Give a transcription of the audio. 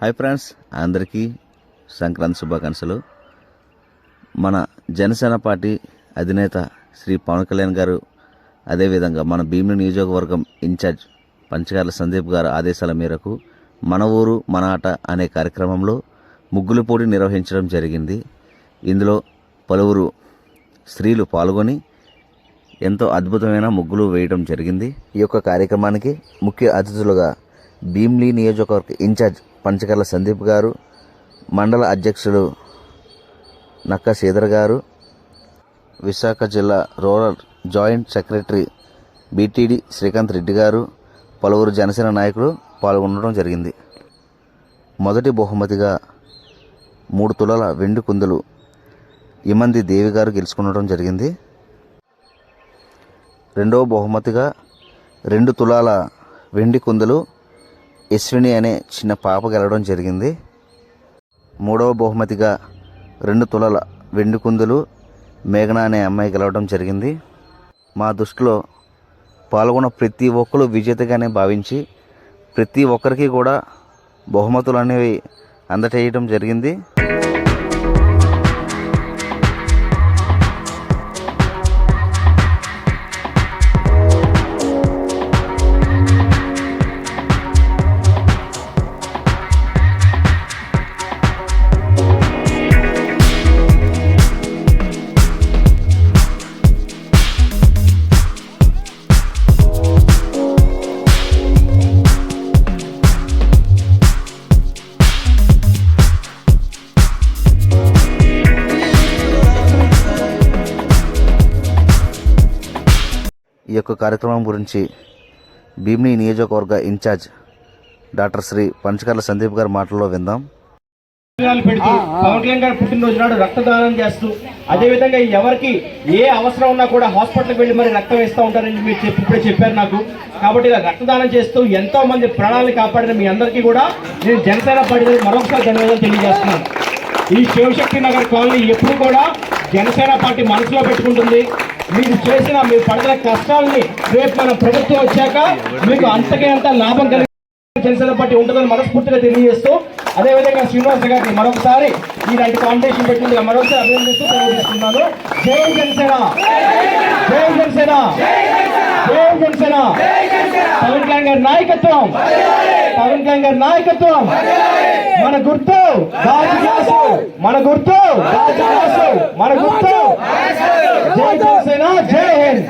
Hi friends అందరికీ సంక్రాంతి శుభాకాంక్షలు. మన జనసేన పార్టీ అధినేత శ్రీ పవన్ కళ్యాణ్ గారు అదేవిధంగా మన భీమిని నియోజకవర్గం ఇన్ఛార్జ్ పంచగార్ల సందీప్ గారు ఆదేశాల మేరకు మన ఊరు మన ఆట అనే కార్యక్రమంలో ముగ్గులు పోటీ నిర్వహించడం జరిగింది. ఇందులో పలువురు స్త్రీలు పాల్గొని ఎంతో అద్భుతమైన ముగ్గులు వేయడం జరిగింది. ఈ యొక్క కార్యక్రమానికి ముఖ్య అతిథులుగా భీమ్లీ నియోజకవర్గ ఇన్ఛార్జ్ పంచకర్ల సందీప్ గారు మండల అధ్యక్షులు నక్క శ్రీధర్ గారు విశాఖ జిల్లా rural joint secretary BTD Srikanth Reddy గారు పలువురు జనసేన నాయకులు పాల్గొనడం జరిగింది. మొదటి బహుమతిగా మూడు తులాల వెండి కుందులు ఇమంది దేవి గారు గెలుచుకునడం జరిగింది. రెండవ బహుమతిగా రెండు తులాల వెండి కుందులు యశ్విని అనే చిన్న పాప గెలవడం జరిగింది. మూడవ బహుమతిగా రెండు తులల వెండి కుందులు మేఘన అనే అమ్మాయి గెలవడం జరిగింది. మా దృష్టిలో పాల్గొన్న ప్రతి ఒక్కరు విజేతగానే భావించి ప్రతి ఒక్కరికి కూడా బహుమతులు అనేవి అందచేయడం జరిగింది. యొక్క కార్యక్రమం గురించి భీమిని నియోజకవర్గ ఇన్ఛార్జ్ డాక్టర్ శ్రీ పంచకర్ల సందీప్ గారి మాటల్లో విందాం. పెడుతూ పవన్ కళ్యాణ్ గారు పుట్టినరోజు నాడు రక్తదానం చేస్తూ అదే విధంగా ఎవరికి ఏ అవసరం ఉన్నా కూడా హాస్పిటల్కి వెళ్ళి మరి రక్తం వేస్తూ ఉంటారని మీరు చెప్పి ఇప్పుడే చెప్పారు నాకు. కాబట్టి ఇలా రక్తదానం చేస్తూ ఎంతో మంది ప్రాణాలను కాపాడిన మీ అందరికీ కూడా నేను జనసేన పార్టీ మరొకసారి ధన్యవాదాలు తెలియజేస్తున్నాను. ఈ శివశక్తి నగర్ కాలనీ ఎప్పుడు కూడా జనసేన పార్టీ మనసులో పెట్టుకుంటుంది. మీరు చేసిన మీరు పడిన కష్టాలని రేపు మన ప్రభుత్వం వచ్చాక మీకు అంతకే అంత లాభం కలిగి చేసిన బట్టి ఉంటుందని మనస్ఫూర్తిగా తెలియజేస్తూ అదేవిధంగా శ్రీనివాస గారిని మరొకసారి ఇలాంటి కాంపిటీషన్ పెట్టింది మరొకసారి అభినందిస్తూ తెలియజేస్తున్నాను. జై జనసేన! జై జనసేన! జై జనసేన! పవన్ కళ్యాణ్ గారి నాయకత్వం! పవన్ కళ్యాణ్ గారి నాయకత్వం! మన గుర్తు మన గుర్తు మన గుర్తు జై జనసేన జై హింద్